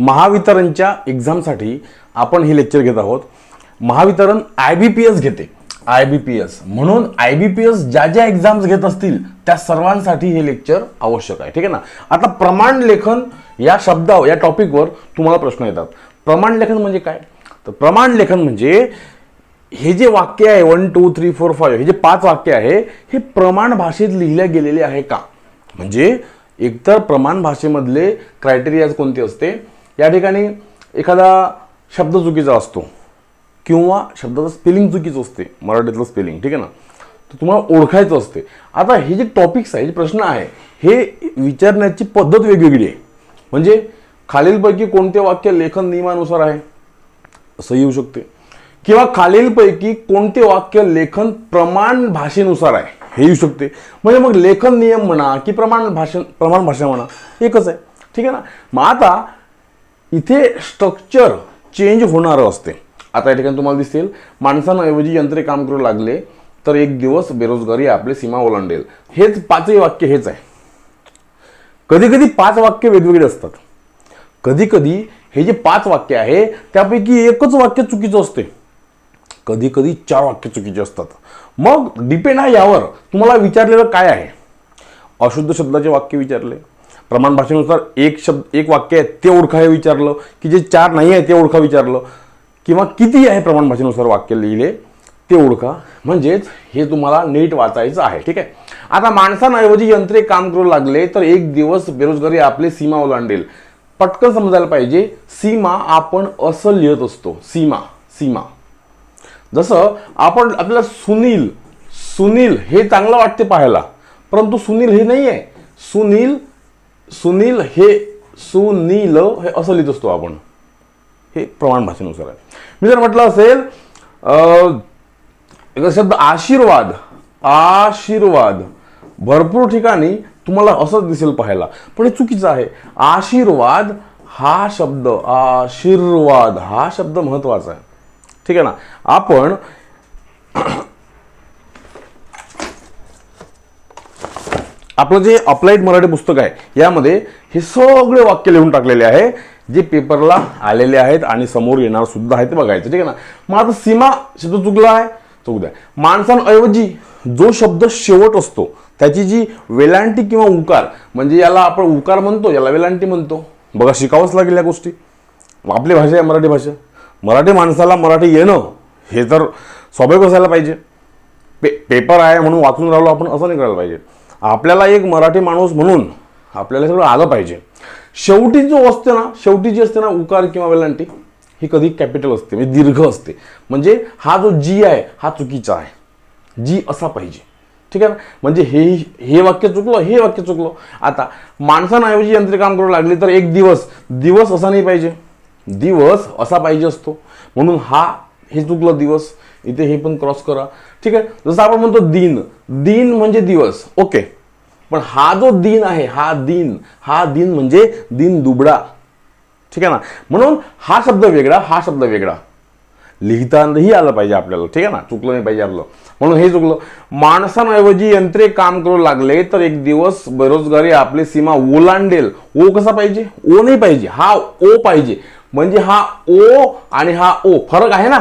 महावितरणच्या एक्झामसाठी आपण हे लेक्चर घेत आहोत. Mahavitaran I B P S घेते. आय बी पी एस म्हणून आय बी पी एस ज्या ज्या एक्झाम्स घेत असतील त्या सर्वांसाठी हे लेक्चर आवश्यक आहे. ठीक आहे ना? आता प्रमाण लेखन या शब्दावर या टॉपिकवर तुम्हाला प्रश्न येतात. प्रमाण लेखन म्हणजे काय? तर प्रमाण लेखन म्हणजे हे जे वाक्य आहे one two three four five हे जे पाच वाक्य आहे हे प्रमाण भाषेत लिहिले गेलेले आहे का? म्हणजे एकतर प्रमाण भाषेमधले क्रायटेरियाज कोणते असते? या ठिकाणी एखादा शब्द चुकीचा असतो किंवा शब्दाचं स्पेलिंग चुकीचं असते मराठीतलं स्पेलिंग ठीक आहे ना? तर तुम्हाला ओळखायचं असते. आता हे जे टॉपिक्स आहे जे प्रश्न आहे हे विचारण्याची पद्धत वेगवेगळी आहे. म्हणजे खालीलपैकी कोणते वाक्य लेखन नियमानुसार आहे? असं येऊ शकते. किंवा खालीलपैकी कोणते वाक्य लेखन प्रमाण भाषेनुसार आहे? हे येऊ शकते. म्हणजे मग लेखन नियम म्हणा की प्रमाण भाषण प्रमाण भाषा म्हणा एकच आहे. ठीक आहे ना? मग आता इथे स्ट्रक्चर चेंज होणारं असते. आता या ठिकाणी तुम्हाला दिसेल माणसांऐवजी यंत्रे काम करू लागले तर एक दिवस बेरोजगारी आपली सीमा ओलांडेल. हेच पाचही वाक्य हेच आहे. कधी कधी पाच वाक्य वेगवेगळे असतात. कधी कधी हे जे पाच वाक्य आहे त्यापैकी एकच वाक्य चुकीचं असते. कधी कधी चार वाक्य चुकीचे असतात. मग डिपेंड आहे यावर. तुम्हाला विचारलेलं काय आहे? अशुद्ध शब्दाचे वाक्य विचारले. प्रमाण भाषेनुसार एक शब्द एक वाक्य आहे ते ओळखा हे विचारलं. की जे चार नाही आहे ते ओळखा विचारलं. किंवा किती आहे प्रमाण भाषेनुसार वाक्य लिहिले ते ओळखा. म्हणजेच हे तुम्हाला नीट वाचायचं आहे. ठीक आहे? आता माणसांऐवजी यंत्रे काम करू लागले तर एक दिवस बेरोजगारी आपली सीमा ओलांडेल. पटकन समजायला पाहिजे सीमा आपण असं लिहित असतो. सीमा सीमा. जसं आपण आपल्याला सुनील सुनील हे चांगलं वाटते पाहायला परंतु सुनील हे नाही आहे सुनील सुनील हे सुनील हे असं लिहित असतो आपण. हे प्रमाण भाषेनुसार आहे. मी जर म्हटलं असेल एक शब्द आशीर्वाद आशीर्वाद. भरपूर ठिकाणी तुम्हाला असंच दिसेल पाहायला पण हे चुकीचं आहे. आशीर्वाद हा शब्द आशीर्वाद हा शब्द महत्त्वाचा आहे. ठीक आहे ना? आपण आपलं जे अप्लाइड मराठी पुस्तक आहे यामध्ये हे सगळे वाक्य लिहून टाकलेले आहे. जे पेपरला आलेले आहेत आणि समोर येणार सुद्धा आहे ते बघायचं ठीक आहे ना? मग आता सीमा शब्द चुकला आहे चुक द्या. माणसांऐवजी जो शब्द शेवट असतो त्याची जी वेलांटी किंवा उकार म्हणजे याला आपण उकार म्हणतो याला वेलांटी म्हणतो. बघा शिकावंच लागेल या गोष्टी. आपली भाषा आहे मराठी भाषा. मराठी माणसाला मराठी येणं हे तर स्वाभाविक असायला पाहिजे. पे पेपर आहे म्हणून वाचून राहिलो आपण असं नाही करायला पाहिजे. आपल्याला एक मराठी माणूस म्हणून आपल्याला सगळं आलं पाहिजे. शेवटी जो असते ना शेवटी जी असते ना उकार किंवा वेलांटी ही कधी कॅपिटल असते म्हणजे दीर्घ असते. म्हणजे हा जो जी आहे हा चुकीचा आहे. जी असा पाहिजे. ठीक आहे ना? म्हणजे हे हे वाक्य चुकलं हे वाक्य चुकलं. आता माणसांऐवजी यंत्र काम करू लागले तर एक दिवस. दिवस असा नाही पाहिजे. दिवस असा पाहिजे असतो. म्हणून हा हे चुकलं दिवस. इथे हे पण क्रॉस करा. ठीक आहे? जसं आपण म्हणतो दिन. दिन म्हणजे दिवस. ओके पण हा जो दिन आहे हा दिन हा दिन म्हणजे दिन दुबडा ठीक आहे ना? म्हणून हा शब्द वेगळा हा शब्द वेगळा. लिहितानाही आलं पाहिजे आपल्याला. ठीक आहे ना? चुकलं नाही पाहिजे आपलं. म्हणून हे चुकलं. माणसांऐवजी यंत्रे काम करू लागले तर एक दिवस बेरोजगारी आपली सीमा ओलांडेल. ओ कसा पाहिजे? ओ नाही पाहिजे. हा ओ पाहिजे. म्हणजे हा ओ आणि हा ओ. फरक आहे ना?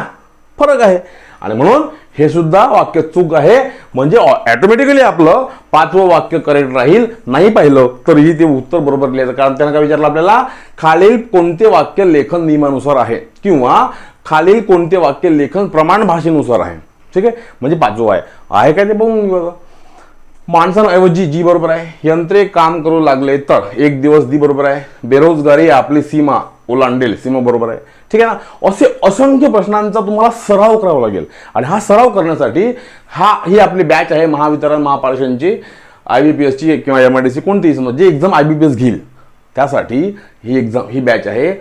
फरक आहे. आणि म्हणून हे सुद्धा वाक्य चूक आहे. म्हणजे ऑटोमॅटिकली आपलं पाचवं वाक्य करेक्ट राहील नाही पाहिलं तरीही ते उत्तर बरोबर लिहायचं. कारण त्यांना काय विचारलं आपल्याला? खालील कोणते वाक्य लेखन नियमानुसार आहे? किंवा खालील कोणते वाक्य लेखन प्रमाण भाषेनुसार आहे? ठीक आहे? म्हणजे पाचवं आहे. आहे काय ते बघून घेऊ बघा माणसांऐवजी जी बरोबर आहे. यंत्रे काम करू लागले तर एक दिवस दी बरोबर आहे. बेरोजगारी आपली सीमा ओलांडेल सीमा बरोबर आहे. ठीक आहे ना? असे असंख्य प्रश्नांचा तुम्हाला सराव करावा लागेल. आणि हा सराव करण्यासाठी हा ही आपली बॅच आहे महावितरण महापालिकांची आय बी पी एसची किंवा एम आय डी सी कोणतीही समज जे exam I B P S घेईल. त्यासाठी ही एक्झाम ही बॅच आहे.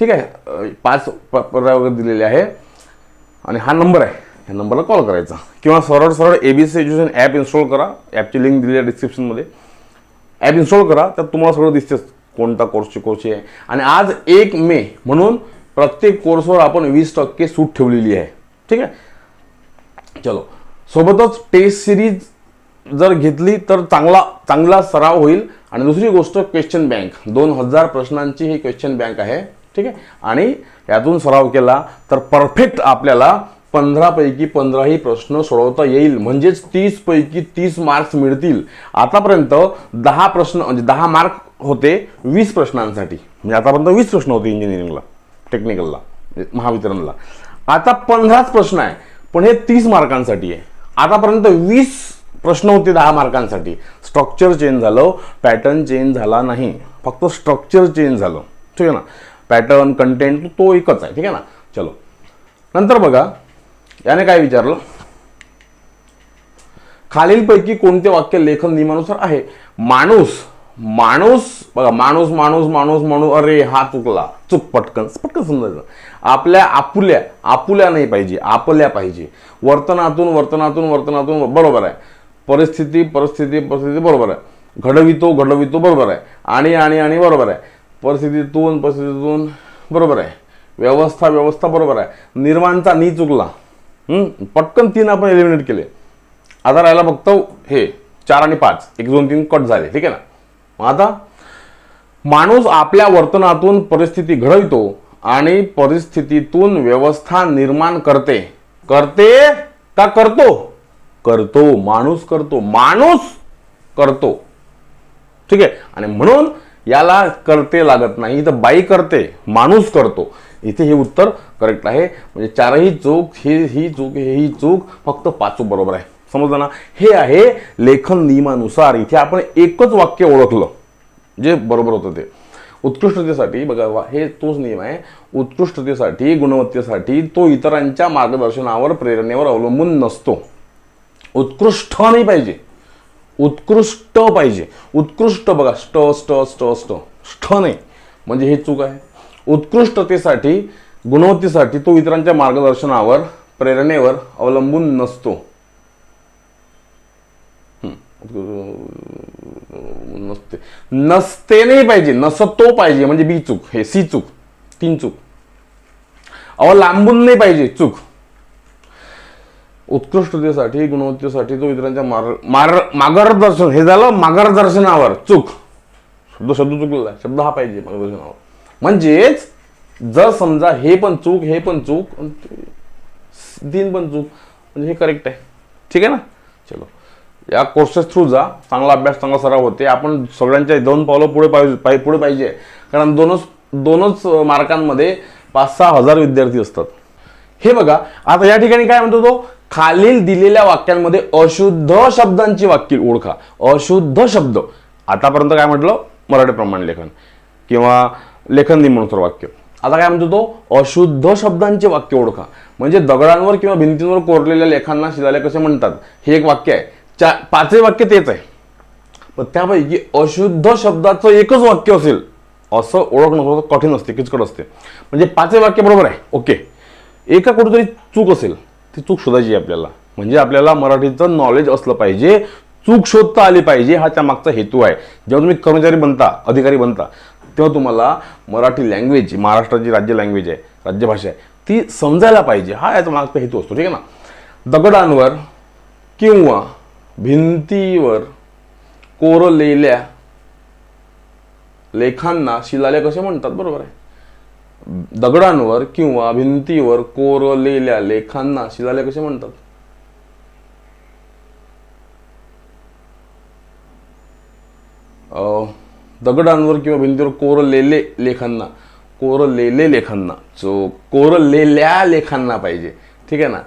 ठीक आहे? पाच प- पर्याय दिलेले आहे. आणि हा नंबर आहे. ह्या नंबरला कॉल करायचा. किंवा सरळ सरळ A B C education app install करा. ॲपची लिंक दिलेली आहे डिस्क्रिप्शनमध्ये ॲप इन्स्टॉल करा. त्यात तुम्हाला सगळं दिसतेच कोणता कोर्सची कोर्सची आहे. आणि आज एक मे म्हणून प्रत्येक कोर्सवर आपण वीस टक्के सूट ठेवलेली आहे. ठीक आहे? चलो. सोबतच टेस्ट सिरीज जर घेतली तर चांगला चांगला सराव होईल. आणि दुसरी गोष्ट क्वेश्चन बँक दोन हजार प्रश्नांची ही क्वेश्चन बँक आहे. ठीक आहे? आणि यातून सराव केला तर परफेक्ट आपल्याला पंधरापैकी पंधराही प्रश्न सोडवता येईल. म्हणजेच तीसपैकी तीस मार्क्स मिळतील. आतापर्यंत दहा प्रश्न म्हणजे दहा मार्क होते वीस प्रश्नांसाठी. म्हणजे आतापर्यंत वीस प्रश्न होते इंजिनिअरिंगला टेक्निकलला म्हणजे महावितरणला. आता पंधराच प्रश्न आहे पण हे तीस मार्कांसाठी आहे. आतापर्यंत वीस प्रश्न होते दहा मार्कांसाठी. स्ट्रक्चर चेंज झालं पॅटर्न चेंज झाला नाही. फक्त स्ट्रक्चर चेंज झालं. ठीक आहे ना? पॅटर्न कंटेंट तो एकच आहे. ठीक आहे ना? चलो. नंतर बघा. याने काय विचारलं? खालीलपैकी कोणते वाक्य लेखन नियमानुसार आहे? माणूस माणूस बघा माणूस माणूस माणूस माणूस अरे हा चुकला. चुक पटकन पटकन समजायचं आपल्या आपुल्या आपुल्या नाही पाहिजे आपल्या पाहिजे. वर्तनातून वर्तनातून वर्तनातून बरोबर आहे. परिस्थिती परिस्थिती परिस्थिती बरोबर आहे. घडवितो घडवितो बरोबर आहे. आणि आणि आणि बरोबर आहे. परिस्थितीतून परिस्थितीतून बरोबर आहे. व्यवस्था व्यवस्था बरोबर आहे. निर्माणचा नी चुकला. पटकन तीन आपण एलिमिनेट केले. आता राहिला फक्त हे चार आणि पाच. एक दोन तीन कट झाले. ठीक आहे ना? आता माणूस आपल्या वर्तनातून परिस्थिती घडवितो आणि परिस्थितीतून व्यवस्था निर्माण करते. करते का करतो? करतो. माणूस करतो. माणूस करतो. ठीक आहे? आणि म्हणून याला करते लागत नाही इथं बाई करते माणूस करतो. इथे हे उत्तर करेक्ट आहे. म्हणजे चारही चूक ही ही चूक ही चूक फक्त पाचू बरोबर आहे. समजलं ना? हे आहे लेखन नियमानुसार. इथे आपण एकच वाक्य ओळखलं. जे बरोबर होतं ते. उत्कृष्टतेसाठी बघा हे तोच नियम आहे. उत्कृष्टतेसाठी गुणवत्तेसाठी तो इतरांच्या मार्गदर्शनावर प्रेरणेवर अवलंबून नसतो. उत्कृष्ट नाही पाहिजे. उत्कृष्ट पाहिजे. उत्कृष्ट बघा स्ट स्ट स्ट स्ट ष्ट नाही. म्हणजे हे चूक आहे. उत्कृष्टतेसाठी गुणवत्तेसाठी तो इतरांच्या मार्गदर्शनावर प्रेरणेवर अवलंबून नसतो. नसते. नसते नाही पाहिजे नसतो पाहिजे म्हणजे बी चूक हे सी चूक तीन चूक. अहो लांबून नाही पाहिजे चूक. उत्कृष्टतेसाठी गुणवत्तेसाठी तो इतरांच्या मार मार मार्गदर्शन हे झालं मार्गदर्शनावर चूक. शब्द शब्द चुकलेला शब्द हा पाहिजे मार्गदर्शनावर म्हणजेच जर समजा हे पण चूक हे पण चूक दिन तीन पण चूक म्हणजे हे करेक्ट आहे. ठीक आहे ना? चलो. या कोर्सेस थ्रू जा. चांगला अभ्यास चांगला सराव होते. आपण सगळ्यांच्या दोन पावलं पुढे पाहिजे पाय- पुढे पाहिजे. कारण दोनच दोनच मार्कांमध्ये पाच सहा हजार विद्यार्थी असतात. हे बघा आता या ठिकाणी काय म्हणतो तो खालील दिलेल्या वाक्यांमध्ये अशुद्ध शब्दांची वाक्य ओळखा. अशुद्ध शब्द. आतापर्यंत काय म्हटलं? मराठी प्रमाण लेखन. किंवा लेखन नियमानुसार वाक्य. आता काय म्हणतो तो अशुद्ध शब्दांचे वाक्य ओळखा. म्हणजे दगडांवर किंवा भिंतींवर कोरलेल्या लेखांना शिलालेख कसे म्हणतात. हे एक वाक्य आहे. चा पाचही वाक्य तेच आहे. पण त्यापैकी अशुद्ध शब्दाचं एकच वाक्य असेल असं ओळखणं थोडं कठीण असते किचकट असते. म्हणजे पाचही वाक्य बरोबर आहे. ओके. एका कुठेतरी चूक असेल ती चूक शोधायची आपल्याला. म्हणजे आपल्याला मराठीचं नॉलेज असलं पाहिजे चूक शोधता आली पाहिजे हा त्या मागचा हेतू आहे. जेव्हा तुम्ही कर्मचारी बनता अधिकारी बनता तेव्हा तुम्हाला मराठी लँग्वेज महाराष्ट्राची राज्य लँग्वेज आहे राज्यभाषा आहे ती समजायला पाहिजे. हा याचा मागचा हेतू असतो ठीक आहे ना? दगडांवर किंवा भिंतीवर कोरलेल्या लेखांना शिलालेख कसे म्हणतात? बरोबर आहे. दगडांवर किंवा भिंतीवर कोरलेल्या लेखांना शिलालेख कसे म्हणतात? अं, दगडांवर किंवा भिंतीवर कोरलेले लेखांना कोरलेले लेखांना सो कोरलेल्या लेखांना पाहिजे. ठीक आहे ना?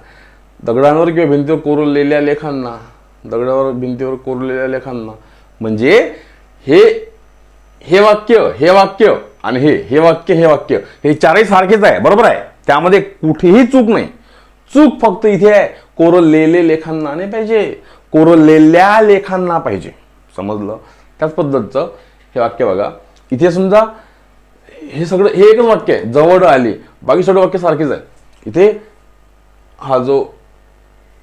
दगडांवर किंवा भिंतीवर कोरलेल्या लेखांना दगडावर भिंतीवर कोरलेल्या लेखांना. म्हणजे हे हे वाक्य हे वाक्य आणि हे हे वाक्य हे वाक्य हे चारही सारखेच आहे. बरोबर आहे? त्यामध्ये कुठेही चूक नाही. चूक फक्त इथे आहे. कोरलेले लेखांना नाही पाहिजे. कोरलेल्या लेखांना पाहिजे. समजलं? त्याच पद्धतीचं हे वाक्य बघा. इथे समजा हे सगळं हे एकच वाक्य आहे. जवळ आली. बाकी सगळं वाक्य सारखेच आहे. इथे हा जो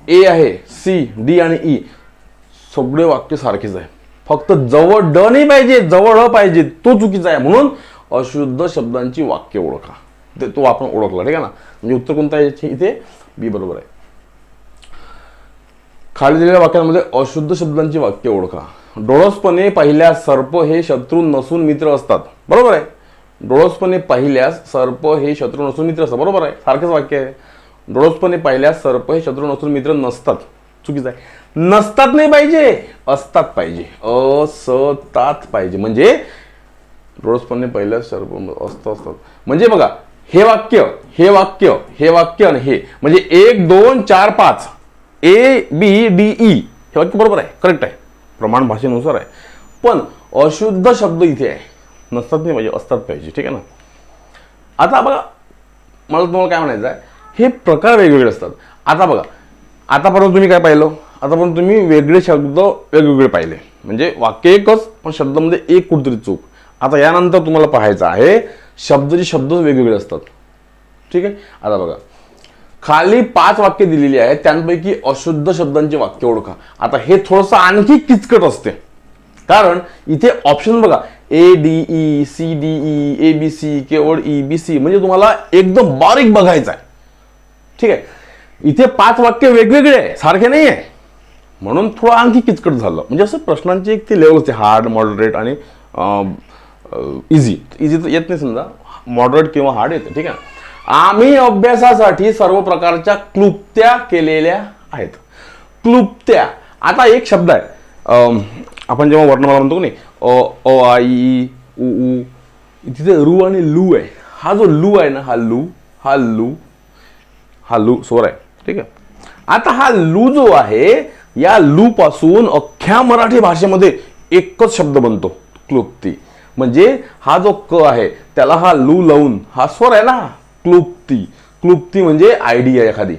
ए आहे सी डी आणि ई. सगळे वाक्य सारखेच आहे. फक्त जवळ ड नाही पाहिजे जवळ पाहिजे तो चुकीचा आहे. म्हणून अशुद्ध शब्दांची वाक्य ओळखा. ते तो आपण ओळखला ठीक आहे ना? म्हणजे उत्तर कोणता आहे इथे बी बरोबर आहे. खाली दिलेल्या वाक्यांमध्ये अशुद्ध शब्दांची वाक्य ओळखा. डोळसपणे पाहिल्यास सर्प हे शत्रू नसून मित्र असतात. बरोबर आहे? डोळसपणे पाहिल्यास सर्प हे शत्रू नसून मित्र असतात. बरोबर आहे? सारखंच वाक्य आहे. डोळसपणे पाहिल्यास सर्प हे शत्रू नसून मित्र नसतात. चुकीचं आहे. नसतात नाही पाहिजे असतात पाहिजे. असतात पाहिजे. म्हणजे डोळसपणे पाहिल्यास सर्प असतं असतात. म्हणजे बघा हे वाक्य हे वाक्य हे वाक्य आणि हे. म्हणजे एक दोन चार पाच. ए बी डी ई हे वाक्य बरोबर आहे. करेक्ट आहे. प्रमाण भाषेनुसार आहे. पण अशुद्ध शब्द इथे आहे. नसतात नाही पाहिजे असतात पाहिजे. ठीक आहे ना? आता बघा मला तुम्हाला काय म्हणायचं आहे? हे प्रकार वेगवेगळे असतात. आता बघा आतापर्यंत तुम्ही काय पाहिलं? आतापर्यंत तुम्ही वेगळे शब्द वेगवेगळे पाहिले. म्हणजे वाक्य एकच पण शब्दामध्ये एक कुठतरी चूक. आता यानंतर तुम्हाला पाहायचं आहे शब्दाचे शब्द वेगवेगळे असतात. ठीक आहे? आता बघा. खाली पाच वाक्य दिलेली आहेत त्यांपैकी अशुद्ध शब्दांची वाक्य ओळखा. आता हे थोडंसं आणखी किचकट असते. कारण इथे ऑप्शन बघा. A D E C D E A B C केवळ ई बी सी म्हणजे तुम्हाला एकदम बारीक बघायचं आहे. ठीक आहे. इथे पाच वाक्य वेगवेगळे आहे सारखे नाही आहे म्हणून थोडं आणखी किचकट झालं. म्हणजे असं प्रश्नांची एक ती लेवल असते हार्ड मॉडरेट आणि इझी इझी तर येत नाही समजा. मॉडरेट किंवा हार्ड येतं ठीक आहे. आम्ही अभ्यासासाठी सर्व प्रकारच्या क्लुप्त्या केलेल्या आहेत. क्लुप्त्या. आता एक शब्द आहे. आपण जेव्हा वर्णमाला म्हणतो नाही अ अ आ, ई, उ उ तिथे रू आणि लू आहे. हा जो लू आहे ना हा लू हा लू हा लू स्वर आहे. ठीक आहे? आता हा लू जो आहे या लू पासून अख्ख्या मराठी भाषेमध्ये एकच शब्द बनतो क्लुप्ती. म्हणजे हा जो क आहे त्याला हा लू लावून हा स्वर आहे ना क्लुप्ती. क्लुप्ती म्हणजे आयडिया एखादी.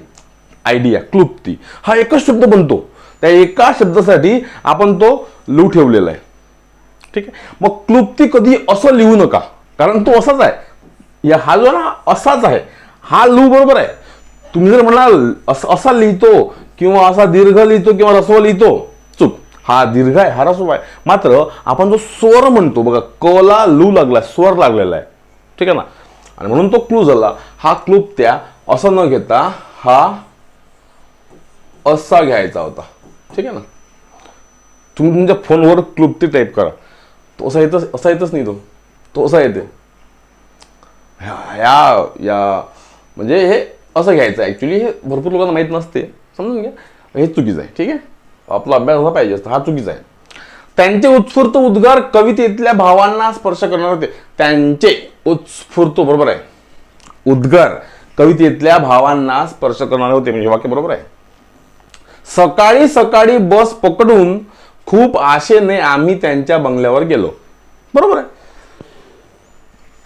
आयडिया क्लुप्ती. हा एकच शब्द बनतो. त्या एका शब्दासाठी आपण तो लू ठेवलेला आहे. ठीक आहे? मग क्लुप्ती कधी असं लिहू नका. कारण तो असाच आहे. या हा जो ना असाच आहे. हा लू बरोबर आहे. तुम्ही जर म्हणाल अस- असा लिहितो किंवा असा दीर्घ लिहितो किंवा रस्व लिहितो चूक. हा दीर्घ आहे हा रस्व आहे. मात्र आपण जो स्वर म्हणतो बघा कला लू लागला स्वर लागलेला आहे. ठीक आहे ना? आणि म्हणून तो क्लू झाला. हा क्लुप्त्या असं न घेता हा असा घ्यायचा होता. ठीक आहे ना? तुम्ही तुमच्या फोनवर क्लुप्ती टाईप करा. तो असा येतच असा येतच नाही तो. तो असा येते. ह्या- या या म्हणजे हे असं घ्यायचं ॲक्च्युली हे भरपूर लोकांना माहीत नसते. समजून घ्या. हे चुकीचं आहे. ठीक आहे? आपला अभ्यास असा पाहिजे असतो. हा चुकीचा आहे. त्यांचे उत्स्फूर्त उद्गार कवितेतल्या भावांना स्पर्श करणार होते. त्यांचे उत्स्फूर्त बरोबर आहे. उद्गार कवितेतल्या भावांना स्पर्श करणारे होते. म्हणजे वाक्य बरोबर आहे. सकाळी सकाळी बस पकडून खूप आशेने आम्ही त्यांच्या बंगल्यावर गेलो. बरोबर आहे.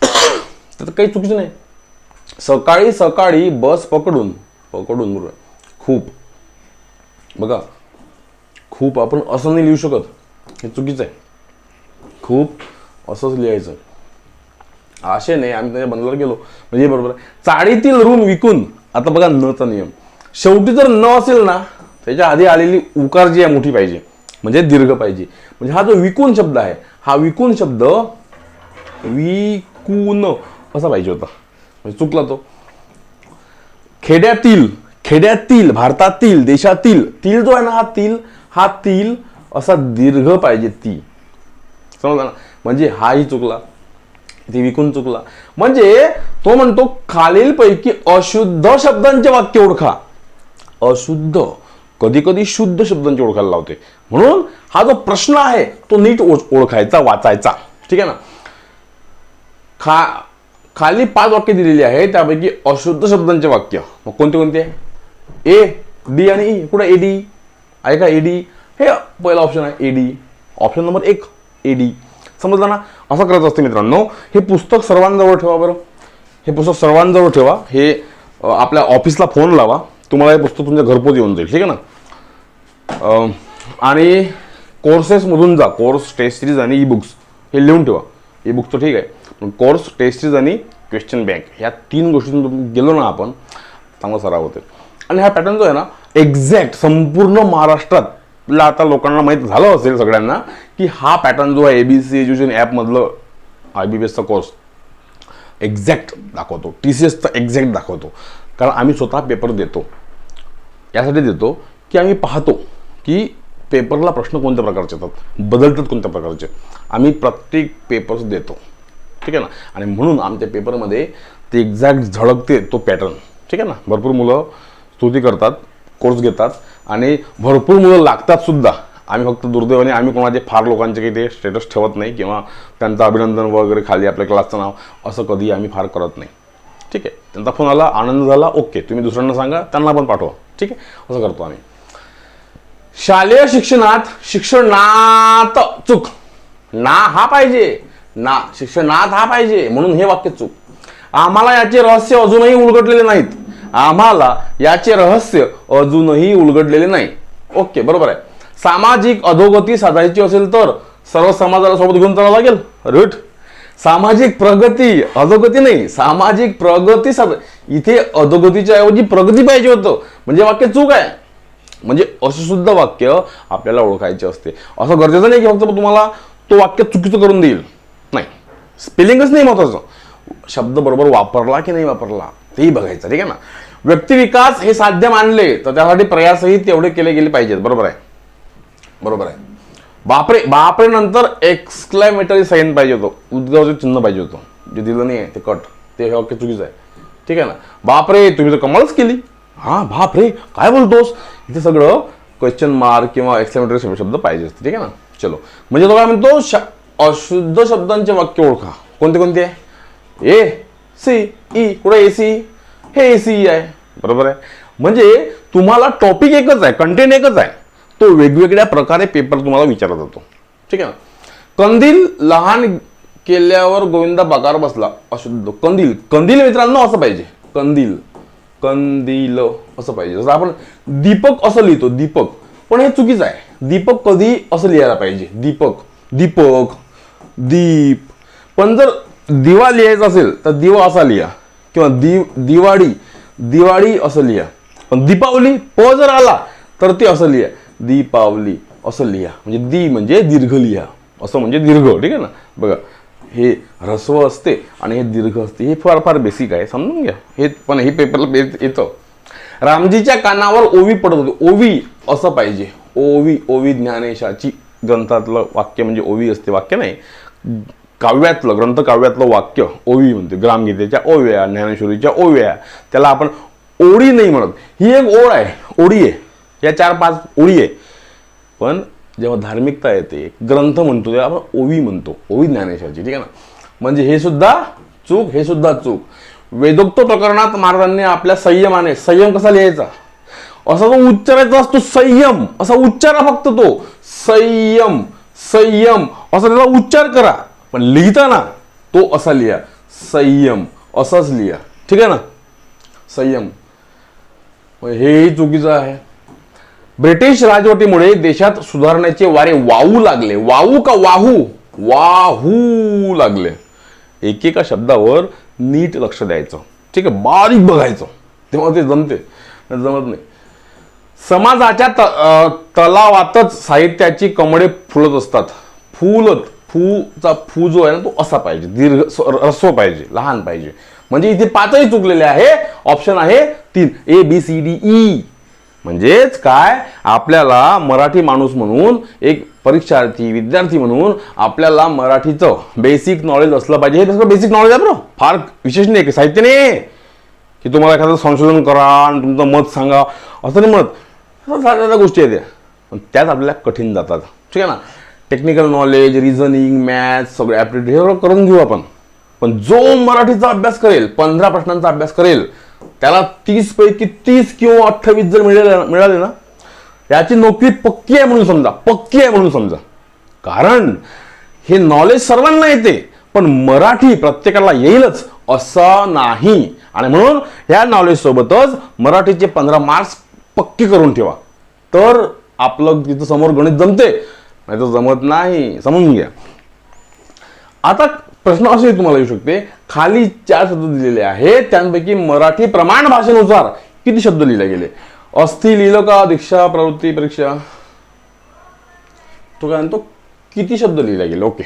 तर काही चुकीचं नाही. सकाळी सकाळी बस पकडून पकडून बरोबर खूप. बघा खूप आपण असं नाही लिहू शकत. हे चुकीचं आहे. खूप असंच लिहायचं. आशेने आम्ही त्याच्या बंगल्यावर गेलो. म्हणजे बरोबर आहे. चाळीतील रूम विकून आता बघा नचा नियम. शेवटी जर न असेल ना त्याच्या आधी आलेली उकार जी आहे मोठी पाहिजे. म्हणजे दीर्घ पाहिजे. म्हणजे हा जो विकून शब्द आहे हा विकून शब्द विकून असा पाहिजे होता. म्हणजे चुकला तो. खेड्यातील खेड्यातील भारतातील देशातील तील जो आहे ना हा तील हा तील असा दीर्घ पाहिजे ती. समजा ना? म्हणजे हाही चुकला ती विकून चुकला. म्हणजे तो म्हणतो खालीलपैकी अशुद्ध शब्दांचे वाक्य ओळखा. अशुद्ध. कधी कधी शुद्ध शब्दांची ओळखायला लावते. म्हणून हा जो प्रश्न आहे तो नीट ओळखायचा वाचायचा. ठीक आहे ना? खा खाली पाच वाक्य दिलेली आहे त्यापैकी अशुद्ध शब्दांचे वाक्य. मग कोणते कोणते? आहे ए डी आणि ई. कुठं ए डी? आहे का ए डी. हे पहिला ऑप्शन आहे ए डी. ऑप्शन नंबर एक ए डी. समजलं ना? असं करायचं असतं मित्रांनो हे पुस्तक सर्वांजवळ ठेवा बरं. हे पुस्तक सर्वांजवळ ठेवा. हे आपल्या ऑफिसला फोन लावा. तुम्हाला हे पुस्तक तुमच्या घरपोच येऊन जाईल ठीक आहे ना? आणि कोर्सेसमधून जा. कोर्स टेस्ट सिरीज आणि ई बुक्स हे लिहून ठेवा. ई बुकचं तर ठीक आहे. कोर्स टेस्टीज आणि क्वेश्चन बँक ह्या तीन गोष्टींतून गेलो ना आपण चांगला सराव होते आणि हा पॅटर्न जो आहे ना एक्झॅक्ट संपूर्ण महाराष्ट्रातला आता लोकांना माहीत झालं असेल सगळ्यांना की हा पॅटर्न जो आहे ए बी सी एज्युकेशन ॲपमधलं आय बी बी एसचा कोर्स एक्झॅक्ट दाखवतो. टी सी एसचा एक्झॅक्ट दाखवतो. कारण आम्ही स्वतः पेपर देतो. यासाठी देतो की आम्ही पाहतो की पेपरला प्रश्न कोणत्या प्रकारचे येतात? बदलतात कोणत्या प्रकारचे? आम्ही प्रत्येक पेपर्स देतो. ठीक आहे ना? आणि म्हणून आमच्या पेपरमध्ये ते एक्झॅक्ट झळकते तो पॅटर्न. ठीक आहे ना? भरपूर मुलं स्तुती करतात कोर्स घेतात आणि भरपूर मुलं लागतात सुद्धा. आम्ही फक्त दुर्दैवाने आम्ही कोणाचे फार लोकांचे काही ते स्टेटस ठेवत नाही किंवा त्यांचं अभिनंदन वगैरे खाली आपल्या क्लासचं नाव असं कधी आम्ही फार करत नाही. ठीक आहे? त्यांचा फोन आला आनंद झाला ओके. तुम्ही दुसऱ्यांना सांगा त्यांना पण पाठवा. ठीक आहे? असं करतो आम्ही. शालेय शिक्षणात शिक्षणात चूक. ना हा पाहिजे ना शिक्षणात हा पाहिजे म्हणून हे वाक्य चूक. आम्हाला याचे रहस्य अजूनही उलगडलेले नाहीत. आम्हाला याचे रहस्य अजूनही उलगडलेले नाही. ओके बरोबर आहे. सामाजिक अधोगती साधायची असेल तर सर्व समाजाला सोबत घेऊन चालावं लागेल. रूट. सामाजिक प्रगती अधोगती नाही. सामाजिक प्रगती साध इथे अधोगतीच्या ऐवजी प्रगती पाहिजे होतं. म्हणजे वाक्य चूक आहे. म्हणजे असं सुद्धा वाक्य आपल्याला ओळखायचे असते. असं गरजेचं नाही की फक्त तुम्हाला तो वाक्य चुकीचं करून देईल. नाही. स्पेलिंगच नाही महत्वाचं. शब्द बरोबर वापरला की नाही वापरला तेही बघायचं ठीक आहे ना? व्यक्तिविकास हे साध्य मानले तर त्यासाठी प्रयासही तेवढे केले गेले पाहिजेत. बरोबर आहे? बरोबर आहे. बापरे बापरे नंतर एक्सक्लामेटरी साईन पाहिजे होतं. उद्गावचं चिन्ह पाहिजे होतं. जे दिलं नाही आहे ते कट ते हे वाक्य चुकीचं आहे. ठीक आहे ना? बापरे तुम्ही तर कमालच केली. हा बापरे काय बोलतोस? इथे सगळं क्वेश्चन मार्क किंवा एक्सक्लामेटरी शब्द पाहिजे असते ठीक आहे ना? चलो. म्हणजे तो काय म्हणतो? श- अशुद्ध शब्दांचे वाक्य ओळखा. कोणते कोणते? आहे ए सी ई कुठे ए सी? हे ए सी आहे. बरोबर आहे? म्हणजे तुम्हाला टॉपिक एकच आहे कंटेंट एकच आहे. तो वेगवेगळ्या प्रकारे पेपर तुम्हाला विचारला जातो. ठीक आहे ना? कंदील लहान केल्यावर गोविंदा बाकार बसला. अशुद्ध. कंदील. कंदील मित्रांनो असं पाहिजे. कंदील. कंदील असं पाहिजे. जसं आपण दीपक असं लिहितो दीपक. पण हे चुकीचं आहे. दीपक कधी असं लिहायला पाहिजे. दीपक दीपक दीप. पण जर दिवा लिहायचा असेल तर दिवा असा लिहा. किंवा दि दिवाळी दिवाळी असं लिहा. पण दीपावली प जर आला तर ते असं लिहा. दीपावली असं लिहा. म्हणजे दी म्हणजे दीर्घ लिहा. असं म्हणजे दीर्घ ठीक आहे ना? बघा. हे ह्रस्व असते आणि हे दीर्घ असते हे फार फार बेसिक आहे समजून घ्या. हे पण हे पेपरला येत- येतं. रामजीच्या कानावर ओवी पडत होती. ओवी असं पाहिजे. ओवी ओवी ज्ञानेशाची ग्रंथातलं वाक्य म्हणजे ओवी असते. वाक्य नाही. काव्यातलं ग्रंथ काव्यातलं वाक्य ओवी म्हणते. ग्रामगीतेच्या ओव्या ज्ञानेश्वरीच्या ओव्या. त्याला आपण ओळी नाही म्हणत. ही एक ओळ आहे. ओळी आहे. या चार पाच ओळी आहे. पण जेव्हा धार्मिकता येते ग्रंथ म्हणतो तेव्हा आपण ओवी म्हणतो ओवी ज्ञानेश्वरची ठीक आहे ना? म्हणजे हे सुद्धा चूक हे सुद्धा चूक. वेदोक्त प्रकरणात महाराजांनी आपल्या संयमाने संयम कसा लिहायचा? असा तो उच्चारायचा असतो संयम. असा उच्चारा फक्त तो संयम संयम. असा त्याचा उच्चार करा. पण लिहिताना तो असा लिहा संयम. असाच लिहा. ठीक आहे ना? संयम. मग हेही चुकीचं आहे. ब्रिटिश राजवटीमुळे देशात सुधारण्याचे वारे वाहू लागले. वाहू का वाहू? वाहू लागले. एकेका शब्दावर नीट लक्ष द्यायचं. ठीक आहे बारीक बघायचं. तेव्हा ते जमते. जमत नाही. समाजाच्या त तलावातच साहित्याची कमळे फुलत असतात. फुलत फूचा फू जो आहे ना तो असा पाहिजे. दीर्घ रस्व पाहिजे. लहान पाहिजे. म्हणजे इथे पाचही चुकलेले आहे. ऑप्शन आहे तीन. A B C D E म्हणजेच काय? आपल्याला मराठी माणूस म्हणून एक परीक्षार्थी विद्यार्थी म्हणून आपल्याला मराठीचं बेसिक नॉलेज असलं पाहिजे. हे तसं बेसिक नॉलेज आहे बरं. फार विशेष नाही की साहित्य नाही. की तुम्हाला एखादं संशोधन करा आणि तुमचं मत सांगा. असं नाही म्हणत. साध्या साध्या गोष्टी आहेत त्या. पण त्याच आपल्याला कठीण जातात. ठीक आहे ना? टेक्निकल नॉलेज रिझनिंग मॅथ्स सगळे ॲप्टिट्यूड हे सगळं करून घेऊ आपण. पण जो मराठीचा अभ्यास करेल पंधरा प्रश्नांचा अभ्यास करेल त्याला तीस पैकी तीस किंवा अठ्ठावीस जर मिळाले मिळाले ना याची नोकरी पक्की आहे म्हणून समजा पक्की आहे म्हणून समजा. कारण हे नॉलेज सर्वांना येते पण मराठी प्रत्येकाला येईलच असं नाही. आणि म्हणून ह्या नॉलेज सोबतच मराठीचे पंधरा मार्क्स पक्की करून ठेवा. तर आपलं तिथं समोर गणित जमते नाही तर जमत नाही. समजून घ्या. आता प्रश्न असे तुम्हाला येऊ शकते. खाली चार शब्द दिलेले आहेत. त्यांपैकी मराठी प्रमाण भाषेनुसार किती शब्द लिहिले गेले? अस्थि लिहिलं का दीक्षा प्रवृत्ती परीक्षा. तो काय म्हणतो? किती शब्द लिहिले गेले? ओके.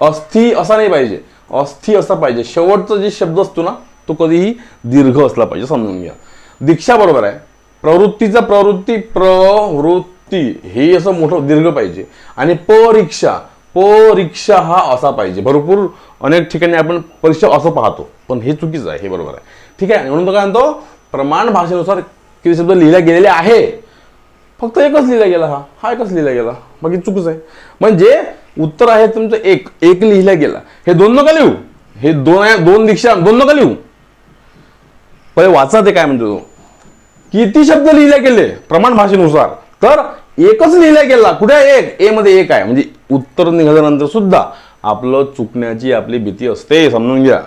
अस्थि असा नाही पाहिजे. अस्थि असा पाहिजे. शेवटचा जे शब्द असतो ना तो कधीही दीर्घ असला पाहिजे. समजून घ्या. दीक्षा बरोबर आहे. प्रवृत्तीचा प्रवृत्ती प्रवृत्ती. हे असं मोठं दीर्घ पाहिजे. आणि परीक्षा. हो, परीक्षा हा असा पाहिजे. भरपूर अनेक ठिकाणी आपण परीक्षा असं पाहतो. पण हे चुकीचं आहे हे बरोबर आहे. ठीक आहे म्हणून काय म्हणतो प्रमाण भाषेनुसार किती शब्द लिहिला गेलेले आहे. फक्त एकच लिहिला गेला हा. हा एकच लिहिला गेला. बाकी चुकीच आहे. म्हणजे उत्तर आहे तुमचं एक. एक लिहिला गेला. हे दोन नका लिहू. हे दोन आहे दोन दीक्षा दोन नका लिहू. पहिले वाचा ते काय म्हणतो तो. किती शब्द लिहिले गेले प्रमाण भाषेनुसार? तर एकच लिहिला गेला. कुठे आहे एक? ए मध्ये एक आहे. म्हणजे उत्तर निघाल्यानंतर सुद्धा आपलं चुकण्याची आपली भीती असते समजून घ्या.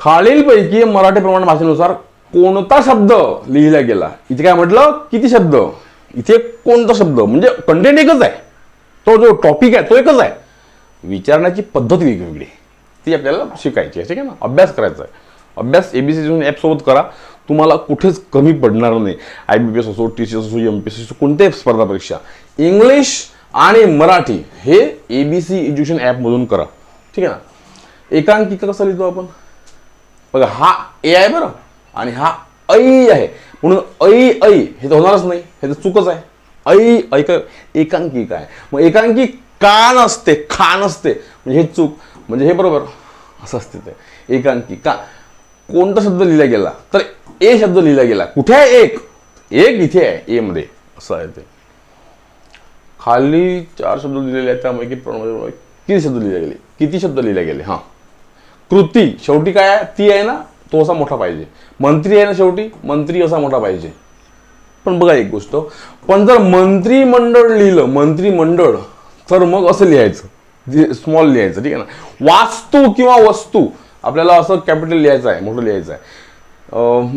खालीलपैकी मराठी प्रमाण भाषेनुसार कोणता शब्द लिहिला गेला? इथे काय म्हटलं? किती शब्द? इथे कोणता शब्द? म्हणजे कंटेंट एकच आहे. तो जो टॉपिक आहे तो एकच आहे. विचारण्याची पद्धत वेगवेगळी. ती आपल्याला शिकायची आहे ठीक आहे ना? अभ्यास करायचा आहे. अभ्यास एबीसी ॲप सोबत करा. तुम्हाला कुठेच कमी पडणार नाही. आय बी पी एस असो टी सी असो एम पी एस असो कोणत्याही स्पर्धा परीक्षा इंग्लिश आणि मराठी हे ए बी सी एज्युकेशन ॲपमधून करा. ठीक आहे ना? एकांकिका कसं लिहितो आपण? बघा हा ए आहे बरं आणि हा ऐ आहे. म्हणून ऐ ऐ हे तर होणारच नाही. हे तर चुकच आहे. ऐ ऐक एकांकिका आहे. मग एकांकी का नसते? खा नसते. म्हणजे हे चूक. म्हणजे हे बरोबर. असं असते ते. एकांकी का कोणता शब्द लिहिला गेला? तर ए शब्द लिहिला गेला. कुठे आहे एक? एक इथे आहे. एमध्ये असं आहे ते. खाली चार शब्द लिहिलेले आहेत त्यापैकी प्रमाण- किती शब्द लिहिले गेले? किती शब्द लिहिले गेले? हां. कृती शेवटी काय आहे? ती आहे ना तो असा मोठा पाहिजे. मंत्री आहे ना शेवटी? मंत्री असा मोठा पाहिजे. पण बघा एक गोष्ट. पण जर मंत्रिमंडळ लिहिलं मंत्रिमंडळ तर मग असं लिहायचं. स्मॉल लिहायचं ठीक आहे ना? वास्तू किंवा वस्तू आपल्याला असं कॅपिटल लिहायचं आहे मोठं लिहायचं आहे.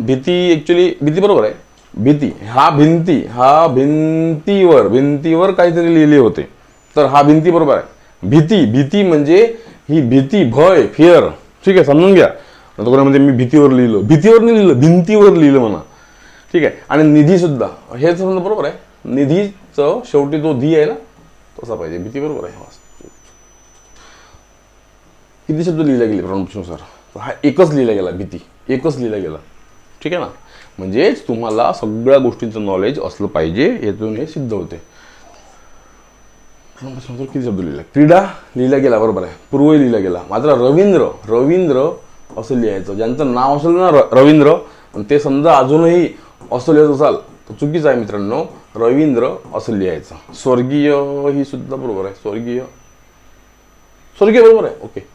भीती ॲक्च्युली भीती बरोबर आहे. भीती. हा भिंती हा भिंतीवर भिंतीवर काहीतरी लिहिले होते. तर हा भिंती बरोबर आहे. भीती भीती म्हणजे ही भीती भय फिअर ठीक आहे समजून घ्या. म्हणजे मी भीतीवर लिहिलं. भीतीवर नाही लिहिलं भिंतीवर लिहिलं म्हणा. ठीक आहे आणि निधी सुद्धा. हे समजा बरोबर आहे. निधीचं शेवटी जो धी आहे ना? तसा पाहिजे. भीती बरोबर आहे. किती शब्द लिहिला गेले प्रमाणपत्रानुसार हा एकच लिहिला गेला भीती. एकच लिहिला गेला. ठीक आहे ना? म्हणजेच तुम्हाला सगळ्या गोष्टींचं नॉलेज असलं पाहिजे यातून हे सिद्ध होते. किती शब्द लिहिला क्रीडा लिहिला गेला बरोबर आहे. पूर्व लिहिला गेला. मात्र रवींद्र रवींद्र असं लिहायचं. ज्यांचं नाव असेल ना रवींद्र आणि ते समजा अजूनही असं लिहित असाल तर चुकीचं आहे मित्रांनो. रवींद्र असं लिहायचं. स्वर्गीय ही सुद्धा बरोबर आहे. स्वर्गीय. स्वर्गीय बरोबर आहे. ओके.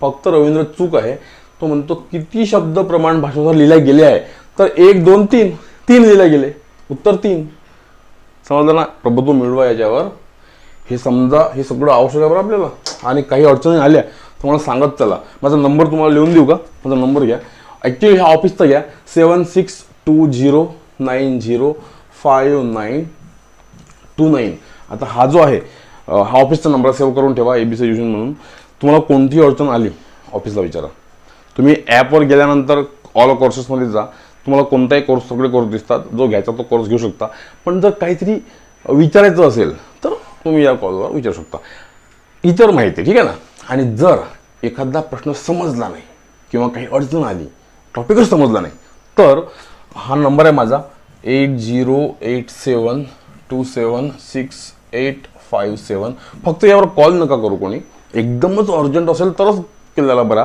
फक्त रवींद्र चूक आहे. तो म्हणतो किती शब्द प्रमाण भाषेनुसार लिहिल्या गेले आहे. तर एक दोन तीन. तीन लिहिले गेले. उत्तर तीन. समजलं ना? प्रभुत्व मिळवा याच्यावर. हे समजा हे सगळं आवश्यक आहे बरं आपल्याला. आणि काही अडचणी आल्या तर मला सांगत चला. माझा नंबर तुम्हाला लिहून देऊ का? माझा नंबर घ्या. ॲक्च्युली ह्या ऑफिसचा घ्या. Seven six two zero nine zero five nine two nine आता हा जो आहे हा ऑफिसचा नंबर सेव्ह करून ठेवा ए बी सी युजन म्हणून. तुम्हाला कोणतीही अडचण आली ऑफिसला विचारा. तुम्ही ॲपवर गेल्यानंतर ऑल कोर्सेसमध्ये जा. तुम्हाला कोणताही कोर्स सगळे कोर्स दिसतात. जो घ्यायचा तो कोर्स घेऊ शकता. पण जर काहीतरी विचारायचं असेल तर तुम्ही या कॉलवर विचारू शकता. इतर माहिती ठीक आहे ना? आणि जर एखादा प्रश्न समजला नाही किंवा काही अडचण आली टॉपिकच समजला नाही तर हा नंबर आहे माझा eight zero eight seven two seven six eight five seven फक्त यावर कॉल नका करू कोणी. एकदमच अर्जंट असेल तरच केलेला बरा.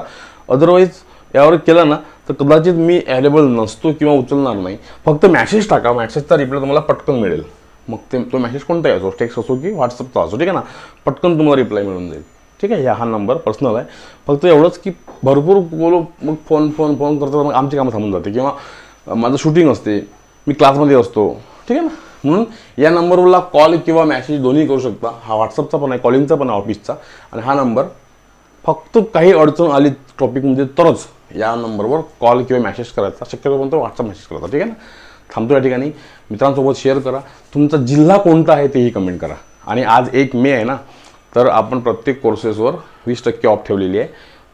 अदरवाईज यावर केला ना तर कदाचित मी अवेलेबल नसतो किंवा उचलणार नाही. फक्त मॅसेज टाका मॅसेजचा रिप्लाय तुम्हाला पटकन मिळेल. मग ते तो मॅसेज कोणताही असो टेक्स्ट असो की व्हॉट्सअपचा असो ठीक आहे ना? पटकन तुम्हाला रिप्लाय मिळून जाईल. ठीक आहे? या हा नंबर पर्सनल आहे. फक्त एवढंच की भरपूर बोलो मग फोन फोन फोन करतात मग आमची कामं थांबून जाते. किंवा माझं शूटिंग असते. मी क्लासमध्ये असतो. ठीक आहे ना? म्हणून या नंबरला कॉल किंवा मॅसेज दोन्ही करू शकता. हा व्हॉट्सअपचा पण आहे कॉलिंगचा पण आहे ऑफिसचा आणि हा नंबर फक्त काही अडचण आली टॉपिकमध्ये तरच या नंबरवर कॉल किंवा मेसेज करायचा. शक्यतो पण तो व्हॉट्सअप मेसेज करायचा. ठीक आहे ना? थांबतो या ठिकाणी. मित्रांसोबत शेअर करा. तुमचा जिल्हा कोणता आहे तेही कमेंट करा. आणि आज एक मे आहे ना तर आपण प्रत्येक कोर्सेसवर वीस टक्के ऑफ ठेवलेली आहे.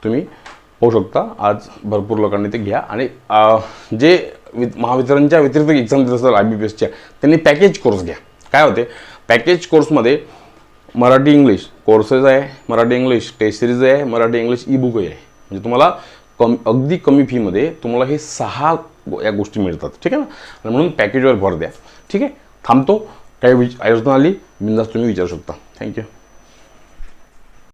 तुम्ही पाहू शकता. आज भरपूर लोकांनी ते घ्या. आणि जे वि महावितरणच्या व्यतिरिक्त एक्झाम देत असतात आय बी पी एसच्या त्यांनी पॅकेज कोर्स घ्या. काय होते? पॅकेज कोर्समध्ये मराठी इंग्लिश कोर्सेस आहे मराठी इंग्लिश टेस्ट सिरीज आहे मराठी इंग्लिश ई बुकही आहे. म्हणजे तुम्हाला कम अगदी कमी फीमध्ये तुम्हाला हे सहा या गोष्टी मिळतात. ठीक आहे ना? आणि म्हणून पॅकेजवर भर द्या. ठीक आहे? थांबतो. काही विच आयोजना आली. बिंदास तुम्ही विचारू शकता. थँक्यू